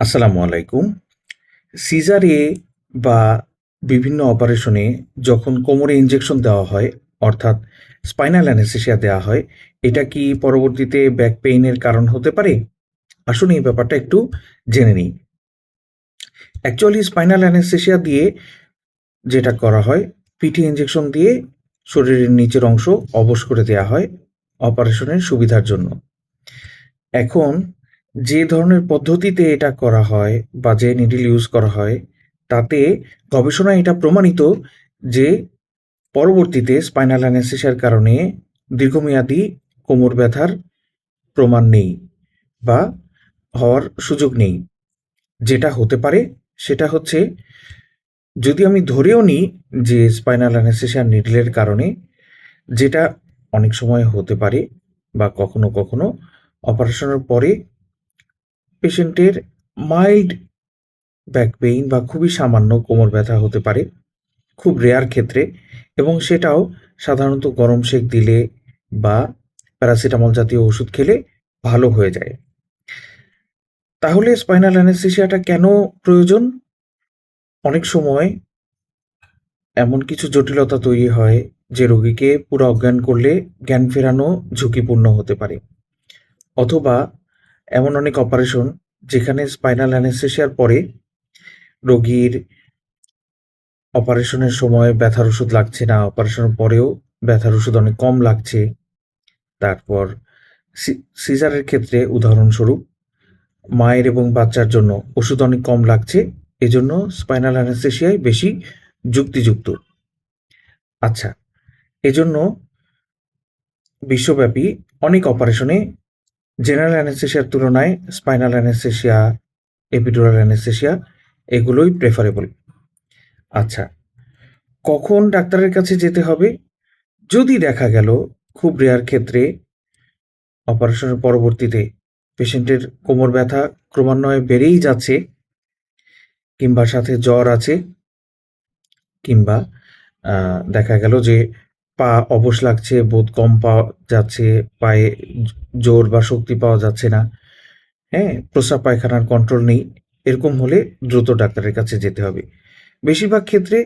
আসসালামু আলাইকুম। সিজারে বা বিভিন্ন অপারেশনে যখন কোমরে ইনজেকশন দেওয়া হয়, অর্থাৎ স্পাইনাল অ্যানেসথেসিয়া দেওয়া হয়, এটা কি পরবর্তীতে ব্যাক পেইনের কারণ হতে পারে? আসুন এই ব্যাপারটা একটু জেনে নিই। অ্যাকচুয়ালি স্পাইনাল অ্যানেসথেসিয়া দিয়ে যেটা করা হয়, পিঠে ইনজেকশন দিয়ে শরীরের নিচের অংশ অবশ করে দেওয়া হয় অপারেশনের সুবিধার জন্য। এখন যে ধরনের পদ্ধতিতে এটা করা হয় বা যে নিডল ইউজ করা হয়, তাতে গবেষণায় এটা প্রমাণিত যে পরবর্তীতে স্পাইনাল অ্যানেসথেসিয়ার কারণে দীর্ঘমেয়াদী কোমর ব্যথার প্রমাণ নেই বা হওয়ার সুযোগ নেই। যেটা হতে পারে সেটা হচ্ছে যদি আমি ধরেও নিই যে স্পাইনাল অ্যানেসথেসিয়া নিডলের কারণে যেটা অনেক সময় হতে পারে বা কখনো, কখনো অপারেশনের পরে পেশেন্টের মাইল্ড ব্যাক পেইন বা খুবই সামান্য কোমর ব্যথা হতে পারে। খুব রেয়ার ক্ষেত্রে, এবং সেটাও সাধারণত গরম সেঁক দিলে বা প্যারাসিটামল জাতীয় ওষুধ খেলে ভালো হয়ে যায়। তাহলে স্পাইনাল অ্যানেসথেসিয়াটা কেন প্রয়োজন? অনেক সময় এমন কিছু জটিলতা তৈরি হয় যে রোগীকে পুরা অজ্ঞান করলে জ্ঞান ফেরানো ঝুঁকিপূর্ণ হতে পারে। অথবা এমন অনেক অপারেশন যেখানে স্পাইনাল অ্যানেসথেসিয়ার পরে রোগীর অপারেশনের সময় ব্যথার ওষুধ লাগছে না, অপারেশনের পরেও ব্যথার ওষুধ অনেক কম লাগছে। তারপর সিজারের ক্ষেত্রে উদাহরণস্বরূপ মায়ের এবং বাচ্চার জন্য ওষুধ অনেক কম লাগছে। এজন্য স্পাইনাল অ্যানেসথেসিয়াই বেশি যুক্তিযুক্ত। আচ্ছা, এজন্য বিশ্বব্যাপী অনেক অপারেশনে জেনারেল অ্যানেসথেসিয়ার তুলনায় স্পাইনাল অ্যানেসথেসিয়া, এপিডুরাল অ্যানেসথেসিয়া এগুলোই প্রেফারেবল। আচ্ছা, কখন ডাক্তারের কাছে যেতে হবে? যদি দেখা গেল খুব রেয়ার ক্ষেত্রে অপারেশনের পরবর্তীতে পেশেন্টের কোমর ব্যথা ক্রমান্বয়ে বেড়েই যাচ্ছে কিংবা সাথে জ্বর আছে কিংবা দেখা গেল যে পা অবশ লাগছে, বোধ কম পাওয়া যাচ্ছে, পায়ে জোর বা শক্তি পাওয়া যাচ্ছে না, হ্যাঁ? প্রস্রাব পায়খানার কন্ট্রোল নেই। এরকম হলে দ্রুত ডাক্তারের কাছে যেতে হবে। বেশিরভাগ ক্ষেত্রে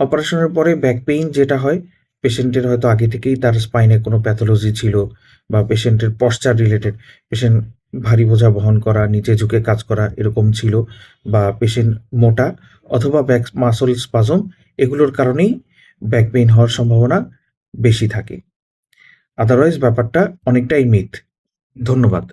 অপারেশনের পরে ব্যাক পেইন যেটা হয়, পেশেন্টের হয়তো আগে থেকেই তার স্পাইনে কোনো প্যাথোলজি ছিল বা পেশেন্টের পশ্চার রিলেটেড, পেশেন্ট ভারী বোঝা বহন করা, নিচে ঝুঁকে কাজ করা এরকম ছিল বা পেশেন্ট মোটা অথবা ব্যাক মাসল স্পাজম এগুলোর কারণেই ব্যাক পেইন হওয়ার সম্ভাবনা বেশি থাকে। আদারওয়াইজ ব্যাপারটা অনেকটাই মিথ। ধন্যবাদ।